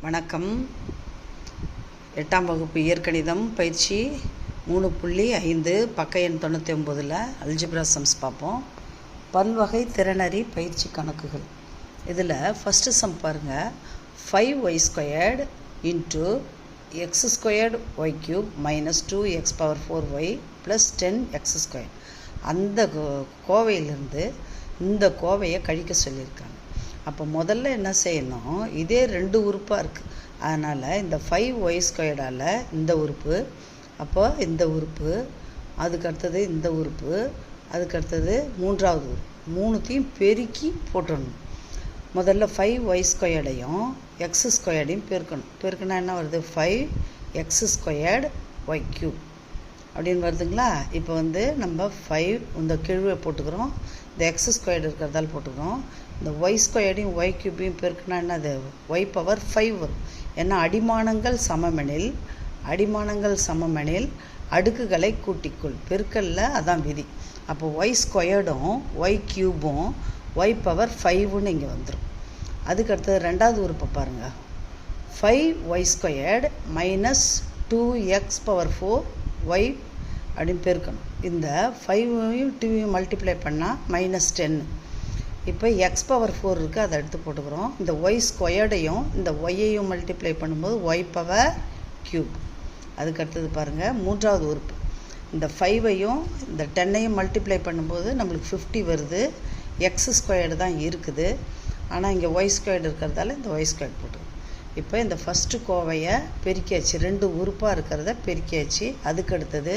வணக்கம். எட்டாம் வகுப்பு இயற்கணிதம் பயிற்சி மூணு புள்ளி ஐந்து பக்க எண் தொண்ணூற்றி ஒம்போதில் அல்ஜிப்ரா சம்ஸ் பார்ப்போம். பல்வகை திறனறி பயிற்சி கணக்குகள். இதில் ஃபஸ்ட்டு சம் பாருங்கள் five Y squared into X squared Y cube minus two X power four Y plus ten X square அந்த கோ- கோவையிலிருந்து இந்த கோவையை கழிக்க சொல்லியிருக்காங்க. அப்போ முதல்ல என்ன செய்யணும்? இதே ரெண்டு உறுப்பாக இருக்குது அதனால் இந்த ஃபைவ் ஒய் ஸ்கொயர்டால் இந்த உறுப்பு அப்போ இந்த உறுப்பு அதுக்கு அடுத்தது இந்த உறுப்பு அதுக்கு அடுத்தது மூன்றாவது உறுப்பு. மூணுத்தையும் பெருக்கி போட்டுடணும் முதல்ல ஃபைவ் ஒய் ஸ்கொயர்டையும் எக்ஸ் ஸ்கொயர்டையும் பெருக்கணும். பெருக்கினா என்ன வருது? Five X squared Y cube அப்படின்னு வருதுங்களா? இப்போ வந்து நம்ம ஃபைவ் இந்த கிழுவை போட்டுக்கிறோம். இந்த எக்ஸ் ஸ்கொயர்டு இருக்கிறதால போட்டுக்கிறோம். இந்த ஒய் ஸ்கொயர்டையும் ஒய் கியூபையும் பெருக்குனா என்னது ஒய் பவர் ஃபைவ் வரும் ஏன்னா அடிமானங்கள் சமமெனில் அடிமானங்கள் சமமெனில் அடுக்குகளை கூட்டிக்கொள். பெருக்கல்ல அதான் விதி. அப்போ ஒய் ஸ்கொயர்டும் ஒய் கியூபும் ஒய் பவர் ஃபைவ்னு இங்கே வந்துடும் அதுக்கு அடுத்தது ரெண்டாவது உறுப்பை பாருங்கள் five y squared minus two x power four y அப்படின்னு பெருக்கணும். இந்த ஃபைவையும் டூவையும் மல்டிப்ளை பண்ணால் மைனஸ் டென்னு இப்போ எக்ஸ் பவர் ஃபோர் இருக்குது அதை எடுத்து போட்டுக்கிறோம். இந்த ஒய் ஸ்கொயர்டையும் இந்த ஒய்யையும் மல்டிப்ளை பண்ணும்போது ஒய் பவர் க்யூப் அதுக்கு அடுத்தது பாருங்கள் மூன்றாவது உறுப்பு. இந்த ஃபைவையும் இந்த டென்னையும் மல்டிப்ளை பண்ணும்போது நம்மளுக்கு ஃபிஃப்டி வருது. எக்ஸ் ஸ்கொயர்டு தான் இருக்குது. ஆனால் இங்கே ஒய் ஸ்கொயர்டு இருக்கிறதால இந்த ஒய் ஸ்கொயர்டு போட்டுக்கிறோம். இப்போ இந்த ஃபஸ்ட்டு கோவையை பெருக்கியாச்சு. ரெண்டு உறுப்பாக இருக்கிறத பெருக்கியாச்சு. அதுக்கு அடுத்தது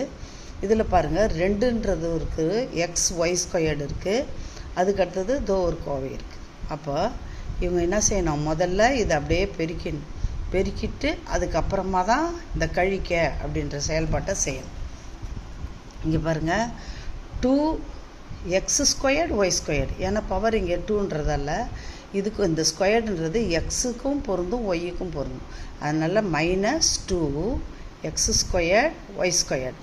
இதில் பாருங்கள் ரெண்டுன்றது இருக்குது எக்ஸ் ஒய் ஸ்கொயர்டு இருக்குது அதுக்கு அடுத்தது தோ ஒரு கோவை இருக்குது அப்போ இவங்க என்ன செய்யணும்? முதல்ல இதை அப்படியே பெருக்கணும் பெருக்கிட்டு அதுக்கப்புறமா தான் இந்த கழிக்க அப்படின்ற செயல்பாட்டை செய்யணும். இங்கே பாருங்கள் two x squared y squared. ஏன்னா பவர் இங்கே டூன்றதால இதுக்கு இந்த ஸ்கொயர்டுன்றது எக்ஸுக்கும் பொருந்தும் ஒய்யுக்கும் பொருந்தும். அதனால் minus two x squared y squared.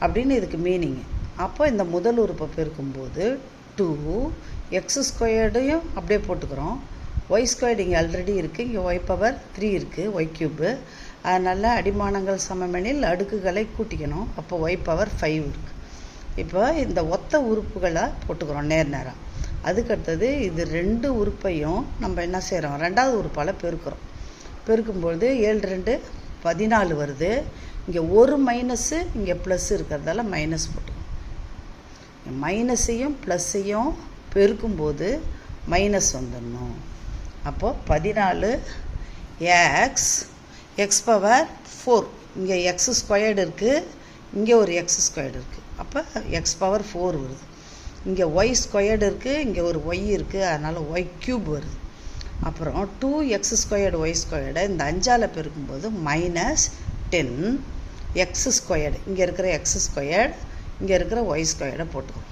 அப்படின்னு இதுக்கு மீனிங்கு. அப்போ இந்த முதல் உறுப்பை பெருக்கும்போது டூ எக்ஸ் ஸ்கொயர்டையும் அப்படியே போட்டுக்கிறோம். ஒய் ஸ்கொயர்டு இங்கே ஆல்ரெடி இருக்குது இங்கே ஒய் பவர் த்ரீ இருக்குது ஒய் க்யூபு அதனால் அடிமானங்கள் சமமெனில் அடுக்குகளை கூட்டிக்கணும். அப்போ ஒய் பவர் ஃபைவ் இருக்குது இப்போ இந்த ஒத்த உறுப்புகளை போட்டுக்கிறோம் நேர் நேராக அதுக்கடுத்தது இது ரெண்டு உறுப்பையும் நம்ம என்ன செய்கிறோம் ரெண்டாவது உறுப்பால் பெருக்கிறோம். பெருக்கும்பொழுது ஏழு ரெண்டு பதினாலு வருது. இங்கே ஒரு மைனஸு இங்கே ப்ளஸ் இருக்கிறதால மைனஸ் போட்டு மைனஸையும் ப்ளஸ்ஸையும் பெருக்கும்போது மைனஸ் வந்துடணும். அப்போது பதினாலு எக்ஸ் எக்ஸ் பவர் ஃபோர் இங்கே எக்ஸ் ஸ்கொயர்டு இருக்குது இங்கே ஒரு எக்ஸ் ஸ்கொயர்டு இருக்குது அப்போ எக்ஸ் பவர் ஃபோர் வருது. இங்கே ஒய் ஸ்கொயர்டு இருக்குது இங்கே ஒரு ஒய் இருக்குது அதனால் ஒய் க்யூப் வருது. அப்புறம் டூ எக்ஸ் ஸ்கொயர்டு ஒய் ஸ்கொயர்டை இந்த அஞ்சால் பெருக்கும்போது மைனஸ் டென் எக்ஸ் ஸ்கொயர்டு இங்கே இருக்கிற எக்ஸ் ஸ்கொயர்டு இங்கே இருக்கிற ஒய் ஸ்கொயர்டை போட்டுக்கணும்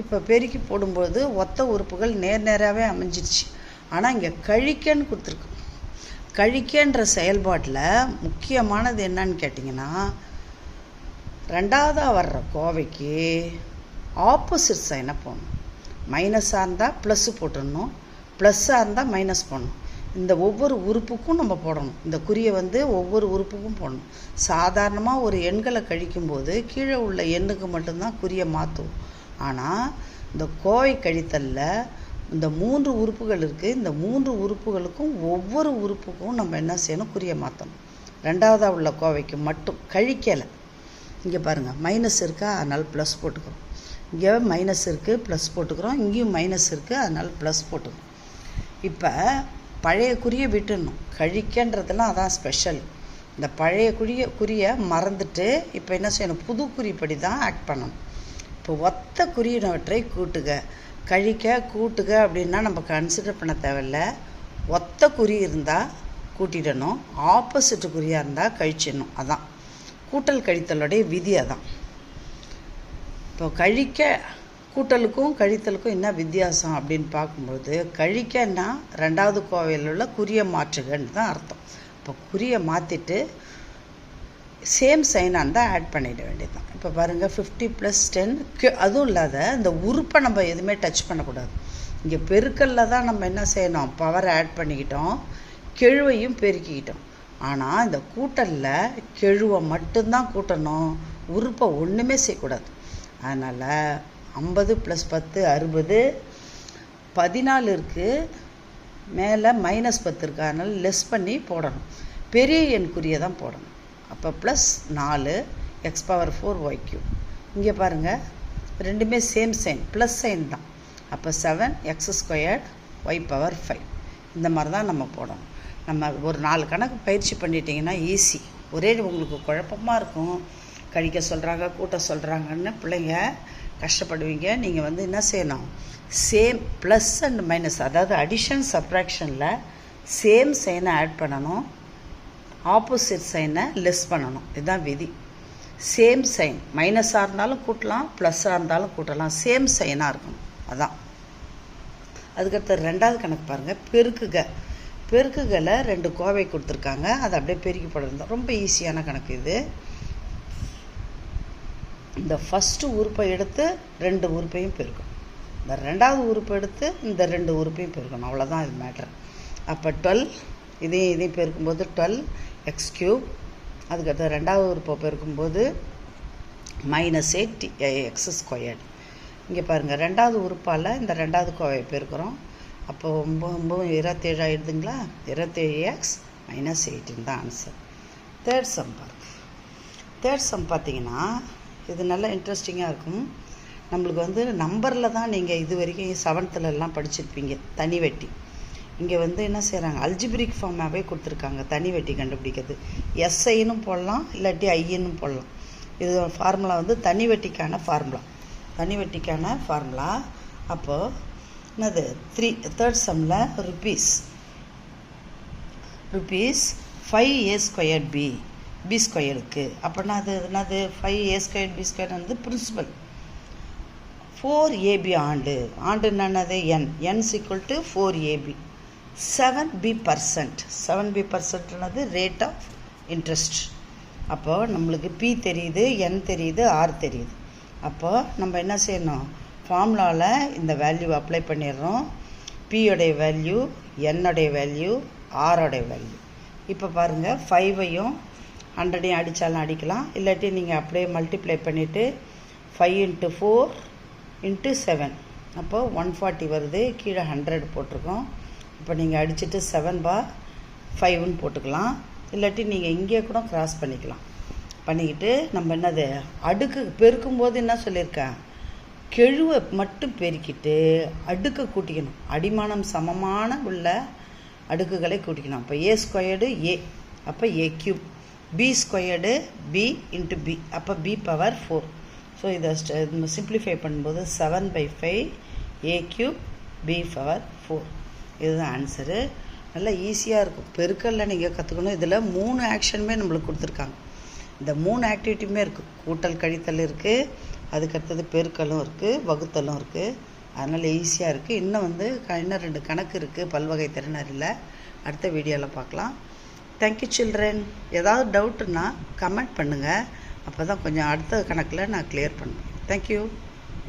இப்போ பெருக்கி போடும்போது ஒத்த உறுப்புகள் நேர் நேராகவே அமைஞ்சிருச்சு. ஆனால் இங்கே கழிக்கன்னு கொடுத்துருக்கு. கழிக்கன்ற செயல்பாட்டில் முக்கியமானது என்னன்னு கேட்டிங்கன்னா ரெண்டாவதாக வர்ற கோவைக்கு ஆப்போசிட் சைனை போடணும். மைனஸாக இருந்தால் ப்ளஸ்ஸு போட்டுடணும். ப்ளஸ்ஸாக இருந்தால் மைனஸ் போடணும். இந்த ஒவ்வொரு உறுப்புக்கும் நம்ம போடணும். இந்த குறியை வந்து ஒவ்வொரு உறுப்புக்கும் போடணும். சாதாரணமாக ஒரு எண்களை கழிக்கும்போது கீழே உள்ள எண்ணுக்கு மட்டும்தான் குறியை மாற்றுவோம் ஆனால் இந்த கோவை கழித்தலில் இந்த மூன்று உறுப்புகள் இருக்குது இந்த மூன்று உறுப்புகளுக்கும் ஒவ்வொரு உறுப்புக்கும் நம்ம என்ன செய்யணும்? குறியை மாற்றணும் ரெண்டாவதாக உள்ள கோவைக்கு மட்டும் கழிக்கலை. இங்கே பாருங்கள் மைனஸ் இருக்கா? அதனால் ப்ளஸ் போட்டுக்கிறோம். இங்கே மைனஸ் இருக்குது ப்ளஸ் போட்டுக்கிறோம். இங்கேயும் மைனஸ் இருக்குது அதனால் ப்ளஸ் போட்டுக்கிறோம். இப்போ பழைய குறியை விட்டுடணும். கழிக்கன்றதெல்லாம் அதான் ஸ்பெஷல் இந்த பழைய குறிய குறியை மறந்துட்டு இப்போ என்ன செய்யணும்? புது குறிப்படி தான் ஆக்ட் பண்ணணும். இப்போ ஒத்த குறியினவற்றை கூட்டுக. கழிக்க கூட்டுக அப்படின்னா நம்ம கன்சிடர் பண்ண தேவையில்ல. ஒத்த குறி இருந்தால் கூட்டிடணும். ஆப்போசிட் குறியாக இருந்தால் கழிச்சிடணும். அதான். கூட்டல் கழித்தலுடைய விதி அதான். இப்போ கழிக்க கூட்டலுக்கும் கழித்தலுக்கும் என்ன வித்தியாசம் அப்படின்னு பார்க்கும்போது கழிக்கன்னா ரெண்டாவது கோவையில் உள்ள குறிய மாற்றுகன்னு தான் அர்த்தம். இப்போ குறியை மாற்றிட்டு சேம் சைனாக இருந்தால் ஆட் பண்ணிட வேண்டியதுதான். இப்போ பாருங்கள் ஃபிஃப்டி ப்ளஸ் டென் அதுவும் இல்லாத இந்த உறுப்பை நம்ம எதுவுமே டச் பண்ணக்கூடாது. இங்கே பெருக்கல்ல தான் நம்ம என்ன செய்யணும்? பவர் ஆட் பண்ணிக்கிட்டோம் கெழுவையும் பெருக்கிக்கிட்டோம். ஆனால் இந்த கூட்டலில் கெழுவை மட்டும்தான் கூட்டணும் உறுப்பை ஒன்றுமே செய்யக்கூடாது. அதனால் ஐம்பது ப்ளஸ் பத்து அறுபது. பதினாலு இருக்குது மேலே மைனஸ் பத்து இருக்கு. அதனால் லெஸ் பண்ணி போடணும். பெரிய எண்குறியை தான் போடணும். அப்போ ப்ளஸ் நாலு எக்ஸ் பவர் ஃபோர் ஒய் கியூ இங்கே பாருங்கள் ரெண்டுமே சேம் சைன் ப்ளஸ் சைன் தான். அப்போ seven x squared y power five இந்த மாதிரி தான் நம்ம போடணும். நம்ம ஒரு நாலு கணக்கு பயிற்சி பண்ணிட்டீங்கன்னா ஈஸி ஒரே உங்களுக்கு குழப்பமாக இருக்கும். கழிக்க சொல்கிறாங்க கூட்ட சொல்கிறாங்கன்னு பிள்ளைங்க கஷ்டப்படுவீங்க. நீங்கள் வந்து என்ன செய்யணும்? சேம் ப்ளஸ் அண்ட் மைனஸ் அதாவது அடிஷன் சப்ராக்ஷனில் சேம் சைனை ஆட் பண்ணணும். ஆப்போசிட் சைனை லெஸ் பண்ணணும். இதுதான் விதி. சேம் சைன் மைனஸாக இருந்தாலும் கூட்டலாம் ப்ளஸ்ஸாக இருந்தாலும் கூட்டலாம். சேம் சைனாக இருக்கணும். அதான். அதுக்கடுத்து ரெண்டாவது கணக்கு பாருங்கள் பெருக்குக. பெருக்குகளை ரெண்டு கோவை கொடுத்துருக்காங்க. அதை அப்படியே பெருக்கி போடுறது. ரொம்ப ஈஸியான கணக்கு இது. இந்த ஃபஸ்ட்டு உறுப்பை எடுத்து ரெண்டு உறுப்பையும் பெருக்கணும் இந்த ரெண்டாவது உறுப்பை எடுத்து இந்த ரெண்டு உறுப்பையும் பெருக்கணும். அவ்வளோதான் இது மேட்ரு அப்போ டுவெல் இதையும் இதையும் பெருக்கும்போது டுவெல் எக்ஸ் கியூப் அதுக்கடுத்து ரெண்டாவது உறுப்பை பெருக்கும்போது மைனஸ் எயிட் எக்ஸ் ஸ்கொயர்டு இங்கே பாருங்கள் ரெண்டாவது உறுப்பால் இந்த ரெண்டாவது கோவையை பெருக்கிறோம். அப்போ ஒம்பது ஒம்பது இருபத்தேழு ஆயிடுதுங்களா? இருபத்தேழு எக்ஸ் மைனஸ் எயிட்டின் தான் ஆன்சர் தேர்ட் சம் பாருங்க. தேர்ட் சம் பார்த்தீங்கன்னா இது நல்லா இன்ட்ரெஸ்டிங்காக இருக்கும். நம்மளுக்கு வந்து நம்பரில் தான் நீங்கள் இது வரைக்கும் செவன்த்துலலாம் படிச்சிருப்பீங்க தனி வெட்டி. இங்கே வந்து என்ன செய்கிறாங்க அல்ஜிபிரிக் ஃபார்மாகவே கொடுத்துருக்காங்க தனி வெட்டி கண்டுபிடிக்கிறது. எஸ்ஐன்னு போடலாம் இல்லாட்டி ஐன்னு போடலாம். இது ஃபார்முலா வந்து தனி வெட்டிக்கான ஃபார்முலா தனி வெட்டிக்கான ஃபார்முலா அப்போது என்னது? த்ரீ தேர்ட் சம்மில் rupees rupees five A square B B ஸ்கொயருக்கு அப்படின்னா அது என்னது? Five A square B square வந்து பிரின்சிபல் ஃபோர் ஏபி ஆண்டு. ஆண்டு என்னது? N N equal to four AB seven B percent seven B பர்சன்ட்னது rate of interest அப்போது நம்மளுக்கு பி தெரியுது என் தெரியுது ஆர் தெரியுது. அப்போது நம்ம என்ன செய்யணும்? ஃபார்முலாவில் இந்த வேல்யூ அப்ளை பண்ணிடுறோம். பியோடைய வேல்யூ என்னுடைய வேல்யூ ஆரோடைய வேல்யூ இப்போ பாருங்கள் ஃபைவையும் ஹண்ட்ரடையும் அடித்தாலும் அடிக்கலாம். இல்லாட்டி நீங்கள் அப்படியே மல்டிப்ளை பண்ணிவிட்டு five into four into seven அப்போது ஒன் ஃபார்ட்டி வருது. கீழே ஹண்ட்ரட் போட்டிருக்கோம். இப்போ நீங்கள் அடிச்சுட்டு செவன் பா ஃபைவ்னு போட்டுக்கலாம். இல்லாட்டி நீங்கள் இங்கே கூட க்ராஸ் பண்ணிக்கலாம். பண்ணிக்கிட்டு நம்ம என்னது அடுக்கு பெருக்கும்போது என்ன சொல்லியிருக்கேன்? கெழுவை மட்டும் பெருக்கிட்டு அடுக்கை கூட்டிக்கணும். அடிமானம் சமமான உள்ள அடுக்குகளை கூட்டிக்கணும். அப்போ ஏ ஸ்கொயர்டு ஏ அப்போ A cube B squared B into B அப்போ பி பவர் ஃபோர் ஸோ இதை சிம்பிளிஃபை பண்ணும்போது seven by five A cube B power four இதுதான் ஆன்சரு நல்லா ஈஸியாக இருக்கும். பெருக்கல்ல நீங்கள் கற்றுக்கணும் இதில் மூணு ஆக்ஷனுமே நம்மளுக்கு கொடுத்துருக்காங்க. இந்த மூணு ஆக்டிவிட்டியுமே இருக்குது கூட்டல் கழித்தல் இருக்குது அதுக்கடுத்தது பெருக்கலும் இருக்குது வகுத்தலும் இருக்குது அதனால் ஈஸியாக இருக்குது இன்னும் வந்து க- இன்னும் ரெண்டு கணக்கு இருக்குது பல்வகை திறனறியில் அடுத்த வீடியோவில் பார்க்கலாம். தேங்க்யூ சில்ட்ரன் ஏதாவது டவுட்டுன்னா கமெண்ட் பண்ணுங்கள் அப்போ தான் கொஞ்சம் அடுத்த கணக்கில் நான் கிளியர் பண்ணுவேன். தேங்க்யூ